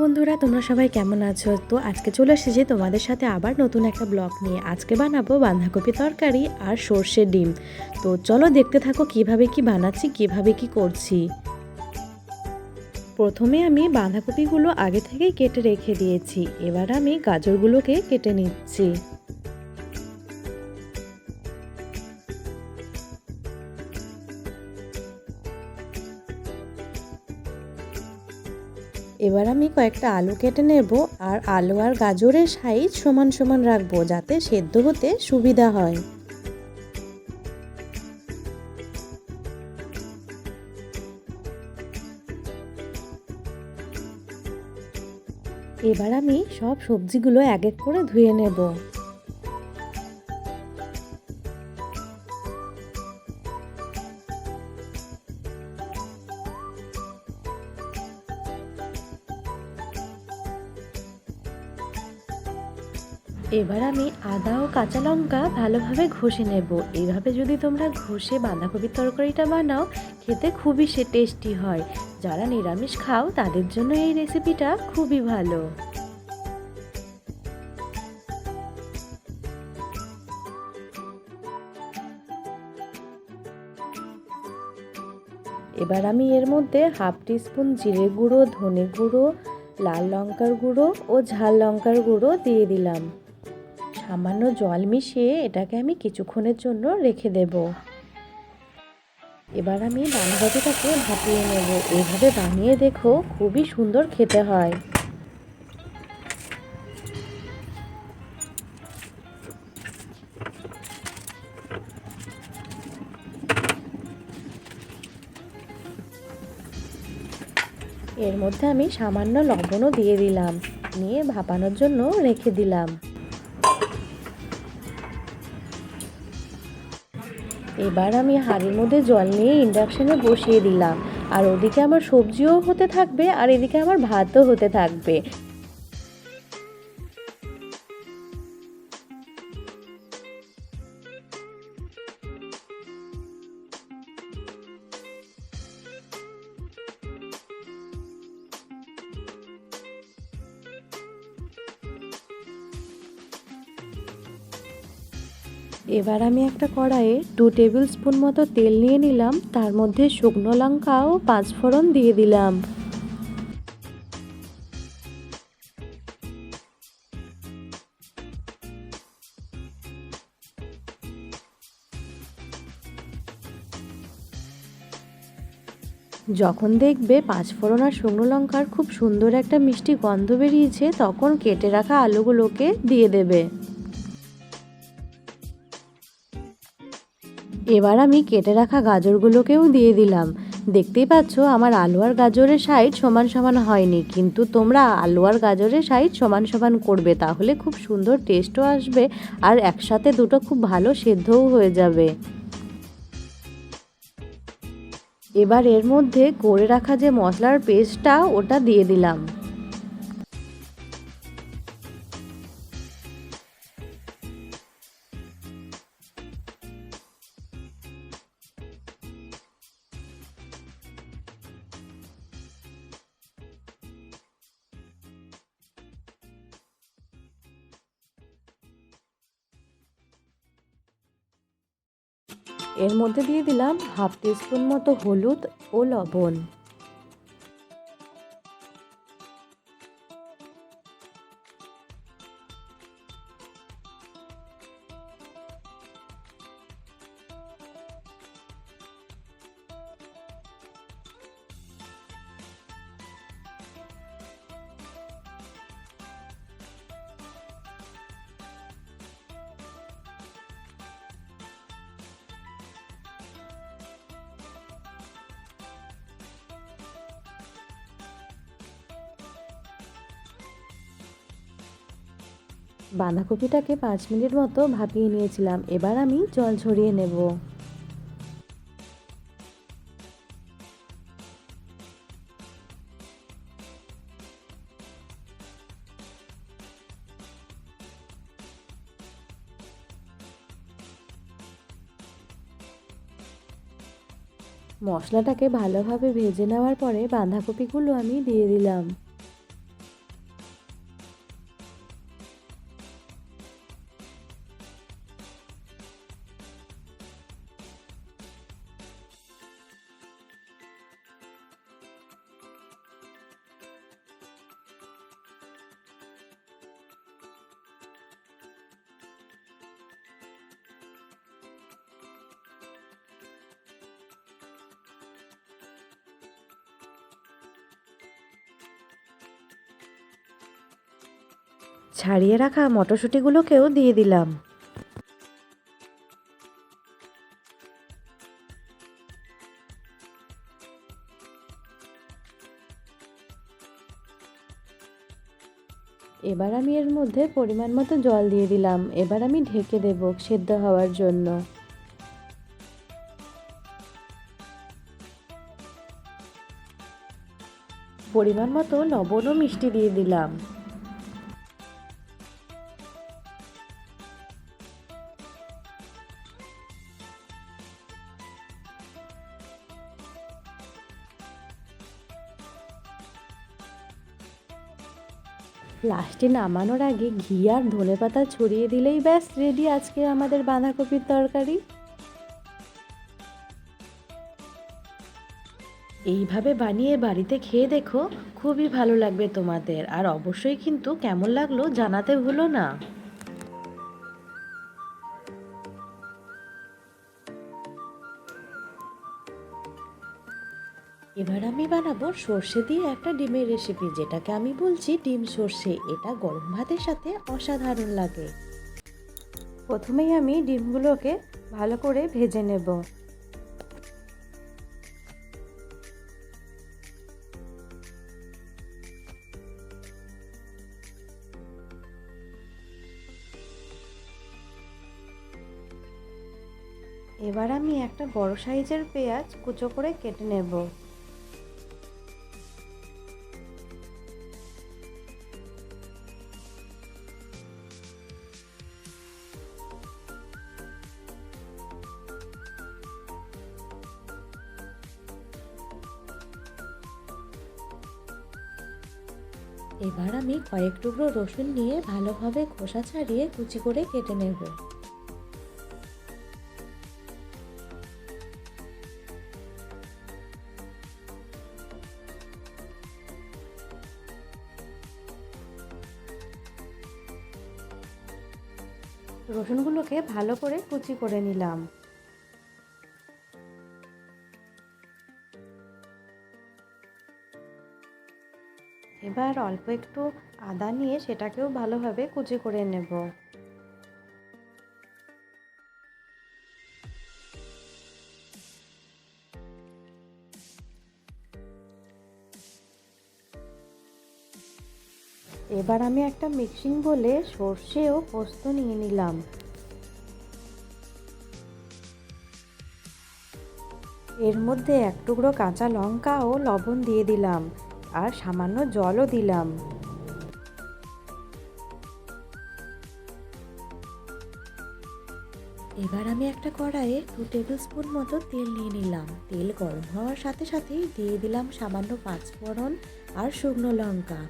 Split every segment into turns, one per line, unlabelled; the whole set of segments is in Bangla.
বন্ধুরা, তোমরা সবাই কেমন আছো? তো আজকে চলে এসেছি তোমাদের সাথে আবার নতুন একটা ব্লগ নিয়ে। আজকে বানাবো বাঁধাকপি তরকারি আর সর্ষে ডিম। তো চলো দেখতে থাকো কীভাবে কি বানাচ্ছি, কীভাবে কি করছি। প্রথমে আমি বাঁধাকপিগুলো আগে থেকেই কেটে রেখে দিয়েছি। এবার আমি গাজরগুলোকে কেটে নিচ্ছি। এবার আমি কয়েকটা আলু কেটে নেব আর আলু আর গাজরের সাইজ সমান সমান রাখব যাতে সেদ্ধ হতে সুবিধা হয়। এবার আমি সব সবজিগুলো এক এক করে ধুয়ে নেব। এবার আমি আদা ও কাঁচা লঙ্কা ভালোভাবে ঘষে নেব। এইভাবে যদি তোমরা ঘষে বাঁধাকপির তরকারিটা বানাও, খেতে খুবই সে টেস্টি হয়। যারা নিরামিষ খাও, তাদের জন্য এই রেসিপিটা খুবই ভালো। এবার আমি এর মধ্যে হাফ টিস্পুন জিরে গুঁড়ো, ধনে গুঁড়ো, লাল লঙ্কার গুঁড়ো ও ঝাল লঙ্কার গুঁড়ো দিয়ে দিলাম। সামান্য জল মিশিয়ে এটাকে আমি কিছুক্ষণের জন্য রেখে দেব। এবার আমি বাঁধাকপিটাকে ভাপিয়ে নেব। এভাবে বানিয়ে দেখো খুবই সুন্দর খেতে হয়। এর মধ্যে আমি সামান্য লবণও দিয়ে দিলাম। নিয়ে ভাপানোর জন্য রেখে দিলাম। এবার আমি হাঁড়ির মধ্যে জল নিয়ে ইন্ডাকশানে বসিয়ে দিলাম। আর ওদিকে আমার সবজিও হতে থাকবে আর এদিকে আমার ভাতও হতে থাকবে। এবার আমি একটা কড়াইয়ে টু টেবিল স্পুন মতো তেল নিয়ে নিলাম। তার মধ্যে শুকনো লঙ্কা ও পাঁচফোড়ন দিয়ে দিলাম। যখন দেখবে পাঁচফোড়ন আর শুকনো লঙ্কার খুব সুন্দর একটা মিষ্টি গন্ধ বেরিয়েছে, তখন কেটে রাখা আলুগুলোকে দিয়ে দেবে। এবার আমি কেটে রাখা গাজরগুলোকেও দিয়ে দিলাম। দেখতেই পাচ্ছ, আমার আলু আর গাজরের সাইড সমান সমান হয়নি, কিন্তু তোমরা আলু আর গাজরের সাইড সমান সমান করবে, তাহলে খুব সুন্দর টেস্টও আসবে আর একসাথে দুটো খুব ভালো সেদ্ধও হয়ে যাবে। এবার এর মধ্যে করে রাখা যে মশলার পেস্টটা ওটা দিয়ে দিলাম। এর মধ্যে দিয়ে দিলাম হাফ টিস্পুন মতো হলুদ ও লবণ। বাঁধাকপিটাকে পাঁচ মিনিট মতো ভাপিয়ে নিয়েছিলাম। এবার আমি জল ঝরিয়ে নেব। মশলাটাকে ভালোভাবে ভেজে নেওয়ার পরে বাঁধাকপিগুলো আমি দিয়ে দিলাম। ছাড়িয়ে রাখা মটরশুঁটিগুলোকেও দিয়ে দিলাম। এবার আমি এর মধ্যে পরিমাণ মতো জল দিয়ে দিলাম। এবার আমি ঢেকে দেব সেদ্ধ হওয়ার জন্য। পরিমাণ মতো লবণ ও মিষ্টি দিয়ে দিলাম। লাস্টে নামানোর আগে ঘি আর ধনে পাতা ছড়িয়ে দিলেই ব্যাস রেডি আজকে আমাদের বাঁধাকপির তরকারি। এইভাবে বানিয়ে বাড়িতে খেয়ে দেখো, খুবই ভালো লাগবে তোমাদের। আর অবশ্যই কিন্তু কেমন লাগল জানাতে ভুলো না। এবার আমি বানাবো সর্ষে দিয়ে একটা ডিমের রেসিপি যেটাকে আমি বলছি ডিম সর্ষে। এটা গরম ভাতের সাথে অসাধারণ লাগে। প্রথমেই আমি ডিমগুলোকে ভালো করে ভেজে নেব। এবার আমি একটা বড় সাইজের পেঁয়াজ কুচো করে কেটে নেব। এবার আমি কয়েক টুকরো রসুন নিয়ে ভালোভাবে খোসা ছাড়িয়ে কুচি করে কেটে নেব। রসুনগুলোকে ভালো করে কুচি করে নিলাম। এবার অল্প একটু আদা নিয়ে সেটাকেও ভালোভাবে কুচি করে নেব। এবার আমি একটা মিক্সিং বলে সর্ষে ও পোস্ত নিয়ে নিলাম। এর মধ্যে এক টুকরো কাঁচা লঙ্কা ও লবণ দিয়ে দিলাম। আর সামান্য জলও দিলাম। এবার আমি একটা কড়াইয়ে দু টেবিল স্পুন মতো তেল নিয়ে নিলাম। তেল গরম হওয়ার সাথে সাথেই দিয়ে দিলাম সামান্য পাঁচফোড়ন আর শুকনো লঙ্কা।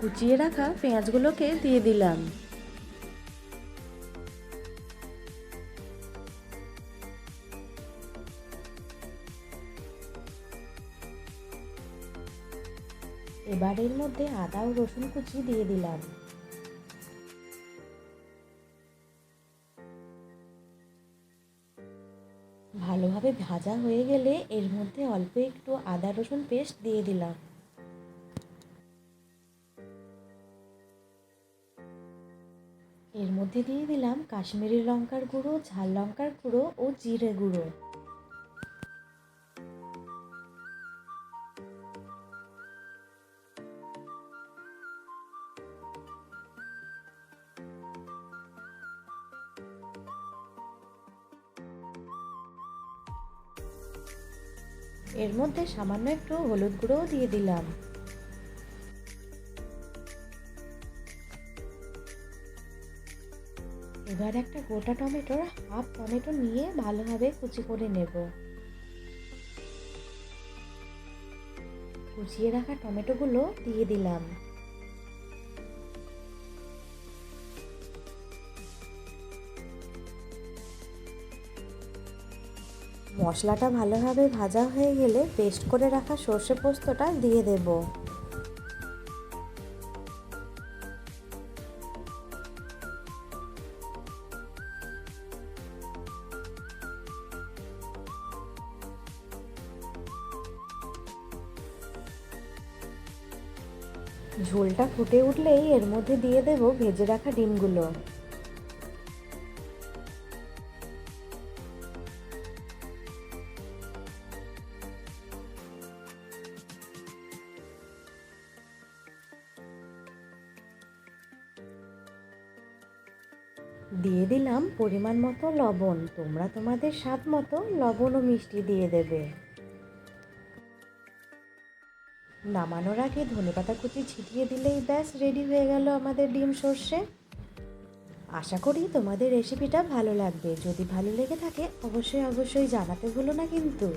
কুচিয়ে রাখা পেঁয়াজগুলোকে দিয়ে দিলাম। এবার এর মধ্যে আদা ও রসুন কুচি দিয়ে দিলাম। ভালোভাবে ভাজা হয়ে গেলে এর মধ্যে অল্প একটু আদা রসুন পেস্ট দিয়ে দিলাম। এর মধ্যে দিয়ে দিলাম কাশ্মীরি লঙ্কার গুঁড়ো, ঝাল লঙ্কার গুঁড়ো ও জিরে গুঁড়ো। এর মধ্যে সামান্য একটু হলুদ গুঁড়োও দিয়ে দিলাম। এবার একটা গোটা টমেটোর হাফ টমেটো নিয়ে ভালোভাবে কুচি করে নেব। কুচিয়ে রাখা টমেটোগুলো দিয়ে দিলাম। মশলাটা ভালোভাবে ভাজা হয়ে গেলে পেস্ট করে রাখা সর্ষে পোস্তটা দিয়ে দেব। ঝোলটা ফুটে উঠলেই এর মধ্যে দিয়ে দেব ভেজে রাখা ডিমগুলো। দিয়ে দিলাম পরিমাণ মতো লবণ। তোমরা তোমাদের স্বাদ মতো লবণ ও মিষ্টি দিয়ে দেবে। নামানোর আগে ধনেপাতা কুচি ছিটিয়ে দিলেই ব্যাস রেডি হয়ে গেল আমাদের ডিম সর্ষে। আশা করি তোমাদের রেসিপিটা ভালো লাগবে। যদি ভালো লেগে থাকে, অবশ্যই অবশ্যই জানাতে ভুলো না কিন্তু।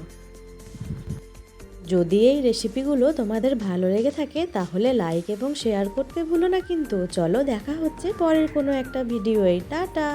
যদি এই রেসিপিগুলো তোমাদের ভালো লেগে থাকে, তাহলে লাইক এবং শেয়ার করতে ভুলো না কিন্তু। চলো দেখা হচ্ছে পরের কোনো একটা ভিডিওয়ে টাটা!